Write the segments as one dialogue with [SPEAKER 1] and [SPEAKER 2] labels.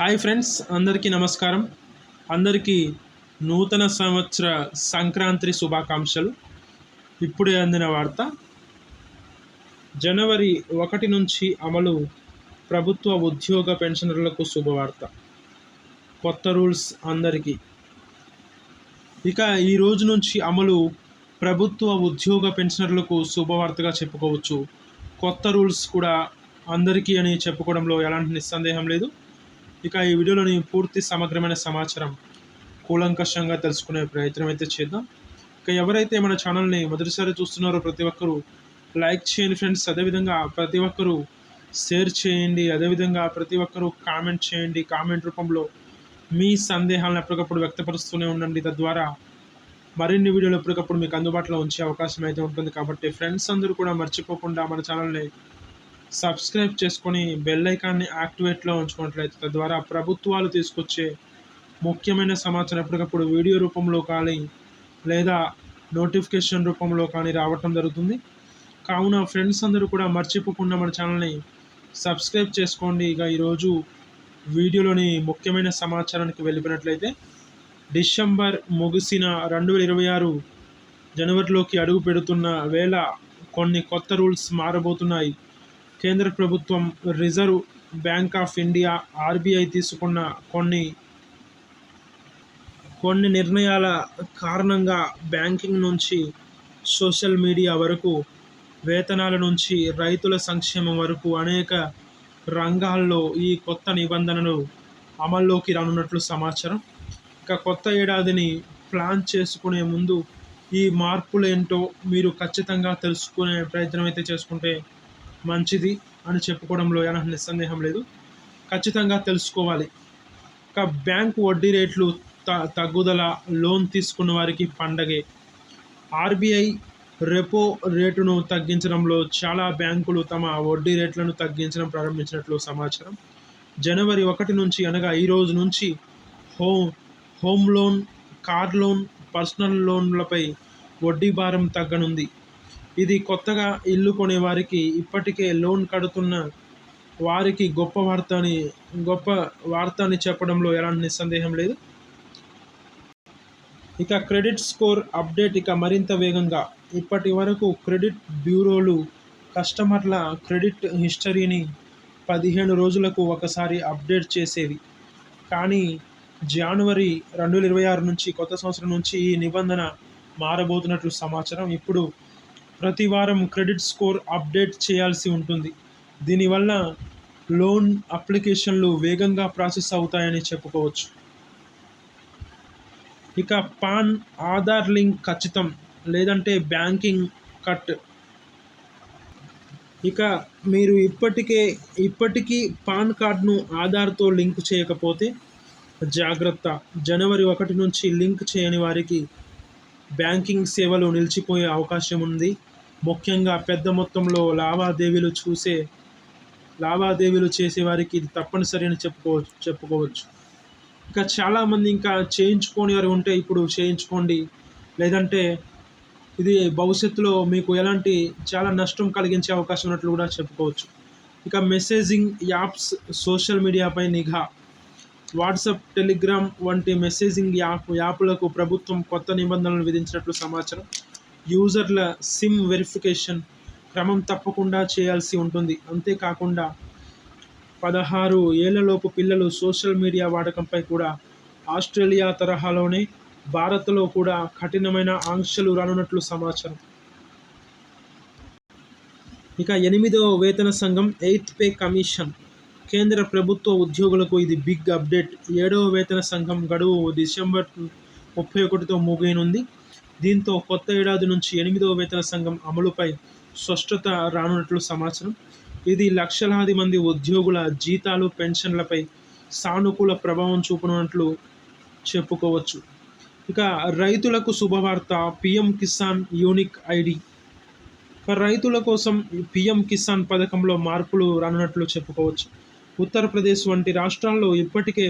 [SPEAKER 1] Hi friends అందరికీ నమస్కారం. అందరికీ నూతన సంవత్సర సంక్రాంతి శుభాకాంక్షలు. ఇప్పుడే అందిన వార్త జనవరి ఒకటి నుంచి అమలు ప్రభుత్వ ఉద్యోగ పెన్షనర్లకు శుభవార్త కొత్త రూల్స్ అందరికీ. ఇక ఈ రోజు నుంచి అమలు ప్రభుత్వ ఉద్యోగ పెన్షనర్లకు శుభవార్తగా చెప్పుకోవచ్చు. కొత్త రూల్స్ కూడా అందరికీ అని చెప్పుకోవడంలో ఎలాంటి నిస్సందేహం లేదు. ఇక ఈ వీడియోలోని పూర్తి సమగ్రమైన సమాచారం కూలంకషంగా తెలుసుకునే ప్రయత్నం అయితే చేద్దాం. ఇక ఎవరైతే మన ఛానల్ని మొదటిసారి చూస్తున్నారో ప్రతి ఒక్కరూ లైక్ చేయండి ఫ్రెండ్స్. అదేవిధంగా ప్రతి ఒక్కరూ షేర్ చేయండి. అదేవిధంగా ప్రతి ఒక్కరూ కామెంట్ చేయండి. కామెంట్ రూపంలో మీ సందేహాలను ఎప్పటికప్పుడు వ్యక్తపరుస్తూనే ఉండండి. తద్వారా మరిన్ని వీడియోలు ఎప్పటికప్పుడు మీకు అందుబాటులో ఉంచే అవకాశం అయితే ఉంటుంది. కాబట్టి ఫ్రెండ్స్ అందరూ కూడా మర్చిపోకుండా మన ఛానల్ని సబ్స్క్రైబ్ చేసుకొని బెల్ ఐకాన్ని యాక్టివేట్లో ఉంచుకున్నట్లయితే తద్వారా ప్రభుత్వాలు తీసుకొచ్చే ముఖ్యమైన సమాచారం ఎప్పటికప్పుడు వీడియో రూపంలో కానీ లేదా నోటిఫికేషన్ రూపంలో కానీ రావటం జరుగుతుంది. కావున ఫ్రెండ్స్ అందరూ కూడా మర్చిపోకుండా మన ఛానల్ని సబ్స్క్రైబ్ చేసుకోండి. ఇక ఈరోజు వీడియోలోని ముఖ్యమైన సమాచారానికి వెళ్ళిపోయినట్లయితే డిసెంబర్ ముగిసిన రెండు వేల ఇరవై ఆరు జనవరిలోకి అడుగు పెడుతున్న వేళ కొన్ని కొత్త రూల్స్ మారబోతున్నాయి. కేంద్ర ప్రభుత్వం reserve bank of India RBI తీసుకున్న కొన్ని కొన్ని నిర్ణయాల కారణంగా బ్యాంకింగ్ నుంచి సోషల్ మీడియా వరకు వేతనాల నుంచి రైతుల సంక్షేమం వరకు అనేక రంగాల్లో ఈ కొత్త నిబంధనలు అమల్లోకి రానున్నట్లు సమాచారం. ఇక కొత్త ఏడాదిని ప్లాన్ చేసుకునే ముందు ఈ మార్పులు ఏంటో మీరు ఖచ్చితంగా తెలుసుకునే ప్రయత్నం అయితే చేసుకుంటే మంచిది అని చెప్పుకోవడంలో ఎలాంటి నిస్సందేహం లేదు. ఖచ్చితంగా తెలుసుకోవాలి. ఇక బ్యాంకు వడ్డీ రేట్లు త తగ్గుదల లోన్ తీసుకున్న వారికి పండగే. ఆర్బీఐ రెపో రేటును తగ్గించడంలో చాలా బ్యాంకులు తమ వడ్డీ రేట్లను తగ్గించడం ప్రారంభించినట్లు సమాచారం. జనవరి ఒకటి నుంచి అనగా ఈ రోజు నుంచి home home loan car loan personal లోన్లపై వడ్డీ భారం తగ్గనుంది. ఇది కొత్తగా ఇల్లు కొనే వారికి ఇప్పటికే లోన్ కడుతున్న వారికి గొప్ప వార్త అని గొప్ప వార్త అని చెప్పడంలో ఎలాంటి నిస్సందేహం లేదు. ఇక క్రెడిట్ స్కోర్ అప్డేట్ ఇక మరింత వేగంగా. ఇప్పటి వరకు క్రెడిట్ బ్యూరోలు కస్టమర్ల క్రెడిట్ హిస్టరీని పదిహేను రోజులకు ఒకసారి అప్డేట్ చేసేవి. కానీ జనవరి రెండు వేల ఇరవై ఆరు నుంచి కొత్త సంవత్సరం నుంచి ఈ నిబంధన మారబోతున్నట్లు సమాచారం. ఇప్పుడు ప్రతి వారం క్రెడిట్ స్కోర్ అప్డేట్ చేయాల్సి ఉంటుంది. దీనివల్ల లోన్ అప్లికేషన్లు వేగంగా ప్రాసెస్ అవుతాయని చెప్పుకోవచ్చు. ఇక పాన్ ఆధార్ లింక్ ఖచ్చితం లేదంటే బ్యాంకింగ్ కట్. ఇక మీరు ఇప్పటికే ఇప్పటికీ పాన్ కార్డ్ను ఆధార్తో లింక్ చేయకపోతే జాగ్రత్త. జనవరి ఒకటి నుంచి లింక్ చేయని వారికి బ్యాంకింగ్ సేవలు నిలిచిపోయే అవకాశం ఉంది. ముఖ్యంగా పెద్ద మొత్తంలో లావాదేవీలు చూసే లావాదేవీలు చేసే వారికి ఇది తప్పనిసరి అని చెప్పుకోవచ్చు చెప్పుకోవచ్చు. ఇంకా చాలామంది ఇంకా చేయించుకొని వారు ఉంటే ఇప్పుడు చేయించుకోండి. లేదంటే ఇది భవిష్యత్తులో మీకు ఎలాంటి చాలా నష్టం కలిగించే అవకాశం ఉన్నట్లు కూడా చెప్పుకోవచ్చు. ఇక మెసేజింగ్ యాప్స్ సోషల్ మీడియాపై నిఘా. వాట్సాప్ టెలిగ్రామ్ వంటి మెసేజింగ్ యాప్ యాప్లకు ప్రభుత్వం కొత్త నిబంధనలు విధించినట్లు సమాచారం. యూజర్ల సిమ్ వెరిఫికేషన్ క్రమం తప్పకుండా చేయాల్సి ఉంటుంది. అంతేకాకుండా పదహారు ఏళ్ళలోపు పిల్లలు సోషల్ మీడియా వాడకంపై కూడా ఆస్ట్రేలియా తరహాలోనే భారత్లో కూడా కఠినమైన ఆంక్షలు రానున్నట్లు సమాచారం. ఇక ఎనిమిదవ వేతన సంఘం ఎయిత్ పే కమిషన్ కేంద్ర ప్రభుత్వ ఉద్యోగులకు ఇది బిగ్ అప్డేట్. ఏడవ వేతన సంఘం గడువు డిసెంబర్ ముప్పై ఒకటితో ముగియనుంది. దీంతో కొత్త ఏడాది నుంచి ఎనిమిదవ వేతన సంఘం అమలుపై స్పష్టత రానున్నట్లు సమాచారం. ఇది లక్షలాది మంది ఉద్యోగుల జీతాలు పెన్షన్లపై సానుకూల ప్రభావం చూపనున్నట్లు చెప్పుకోవచ్చు. ఇక రైతులకు శుభవార్త పిఎం కిసాన్ యూనిక్ ఐడి. రైతుల కోసం పిఎం కిసాన్ పథకంలో మార్పులు రానున్నట్లు చెప్పుకోవచ్చు. ఉత్తరప్రదేశ్ వంటి రాష్ట్రాల్లో ఇప్పటికే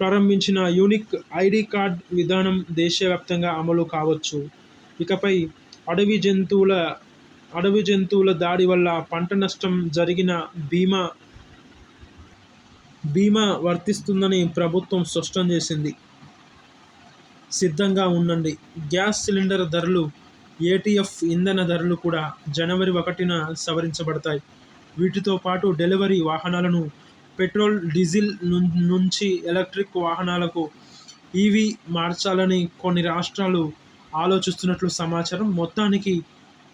[SPEAKER 1] ప్రారంభించిన యూనిక్ ఐడి కార్డ్ విధానం దేశవ్యాప్తంగా అమలు కావచ్చు. ఇకపై అడవి జంతువుల అడవి జంతువుల దాడి వల్ల పంట నష్టం జరిగిన బీమా బీమా వర్తిస్తుందని ప్రభుత్వం స్పష్టం చేసింది. సిద్ధంగా ఉండండి. గ్యాస్ సిలిండర్ ధరలు ఏటీఎఫ్ ఇంధన ధరలు కూడా జనవరి ఒకటిన సవరించబడతాయి. వీటితో పాటు డెలివరీ వాహనాలను పెట్రోల్ డీజిల్ నుంచి ఎలక్ట్రిక్ వాహనాలకు ఈవీ మార్చాలని కొన్ని రాష్ట్రాలు ఆలోచిస్తున్నట్లు సమాచారం. మొత్తానికి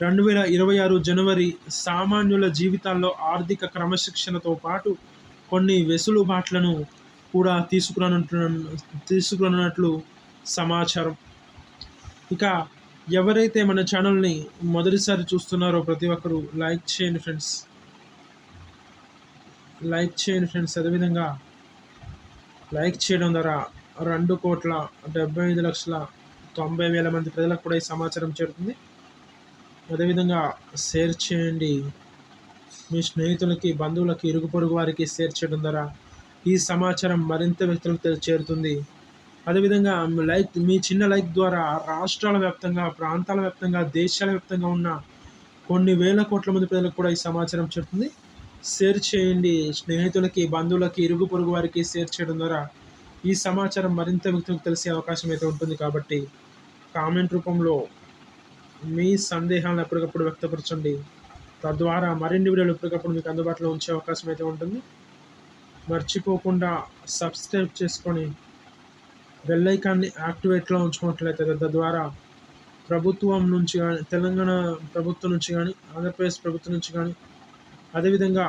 [SPEAKER 1] రెండు వేల ఇరవై ఆరు జనవరి సామాన్యుల జీవితాల్లో ఆర్థిక క్రమశిక్షణతో పాటు కొన్ని వెసులుబాట్లను కూడా తీసుకురానుంటు తీసుకురానున్నట్లు సమాచారం. ఇక ఎవరైతే మన ఛానల్ని మొదటిసారి చూస్తున్నారో ప్రతి ఒక్కరూ లైక్ చేయండి ఫ్రెండ్స్. లైక్ చేయండి ఫ్రెండ్స్. అదేవిధంగా లైక్ చేయడం ద్వారా రెండు కోట్ల డెబ్బై ఐదు లక్షల తొంభై వేల మంది ప్రజలకు కూడా ఈ సమాచారం చేరుతుంది. అదేవిధంగా షేర్ చేయండి. మీ స్నేహితులకి బంధువులకి ఇరుగు పొరుగు వారికి షేర్ చేయడం ద్వారా ఈ సమాచారం మరింత వ్యక్తులకు చేరుతుంది. అదేవిధంగా లైక్ మీ చిన్న లైక్ ద్వారా రాష్ట్రాల వ్యాప్తంగా ప్రాంతాల వ్యాప్తంగా దేశాల వ్యాప్తంగా ఉన్న కొన్ని వేల కోట్ల మంది ప్రజలకు కూడా ఈ సమాచారం చేరుతుంది. షేర్ చేయండి. స్నేహితులకి బంధువులకి ఇరుగు పొరుగు వారికి షేర్ చేయడం ద్వారా ఈ సమాచారం మరింత వ్యక్తులకు తెలిసే అవకాశం అయితే ఉంటుంది కాబట్టి కామెంట్ రూపంలో మీ సందేహాలను ఎప్పటికప్పుడు వ్యక్తపరచండి. తద్వారా మరిన్ని వీడియోలు ఎప్పటికప్పుడు మీకు అందుబాటులో ఉంచే అవకాశం అయితే ఉంటుంది. మర్చిపోకుండా సబ్స్క్రైబ్ చేసుకొని బెల్ ఐకాన్ని యాక్టివేట్లో ఉంచుకున్నట్లయితే తద్వారా ప్రభుత్వం నుంచి కానీ తెలంగాణ ప్రభుత్వం నుంచి కానీ ఆంధ్రప్రదేశ్ ప్రభుత్వం నుంచి కానీ అదేవిధంగా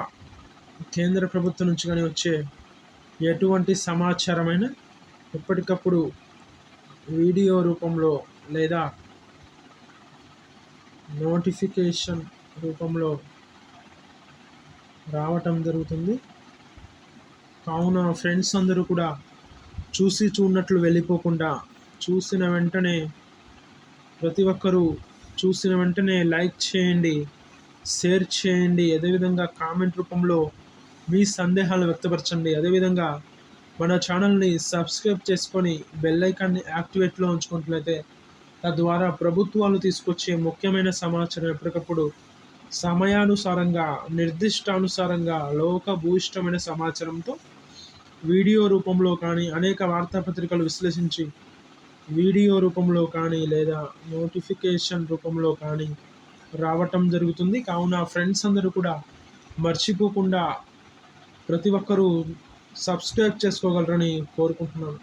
[SPEAKER 1] కేంద్ర ప్రభుత్వం నుంచి కానీ వచ్చే ఎటువంటి సమాచారమైన ఎప్పటికప్పుడు వీడియో రూపంలో లేదా నోటిఫికేషన్ రూపంలో రావటం జరుగుతుంది. కావున ఫ్రెండ్స్ అందరూ కూడా చూసి చూడనట్లు వెళ్ళిపోకుండా చూసిన వెంటనే ప్రతి ఒక్కరూ చూసిన వెంటనే లైక్ చేయండి. షేర్ చేయండి. అదేవిధంగా కామెంట్ రూపంలో మీ సందేహాలు వ్యక్తపరచండి. అదేవిధంగా మన ఛానల్ని సబ్స్క్రైబ్ చేసుకొని బెల్ ఐకాన్ని యాక్టివేట్లో ఉంచుకున్నట్లయితే తద్వారా ప్రభుత్వాలు తీసుకొచ్చే ముఖ్యమైన సమాచారం ఎప్పటికప్పుడు సమయానుసారంగా నిర్దిష్టానుసారంగా లోక భూయిష్టమైన సమాచారంతో వీడియో రూపంలో కానీ అనేక వార్తాపత్రికలు విశ్లేషించి వీడియో రూపంలో కానీ లేదా నోటిఫికేషన్ రూపంలో కానీ రావటం జరుగుతుంది. కావున ఫ్రెండ్స్ అందరూ కూడా మర్చిపోకుండా ప్రతి ఒక్కరూ సబ్స్క్రైబ్ చేసుకోగలరని కోరుకుంటున్నాను.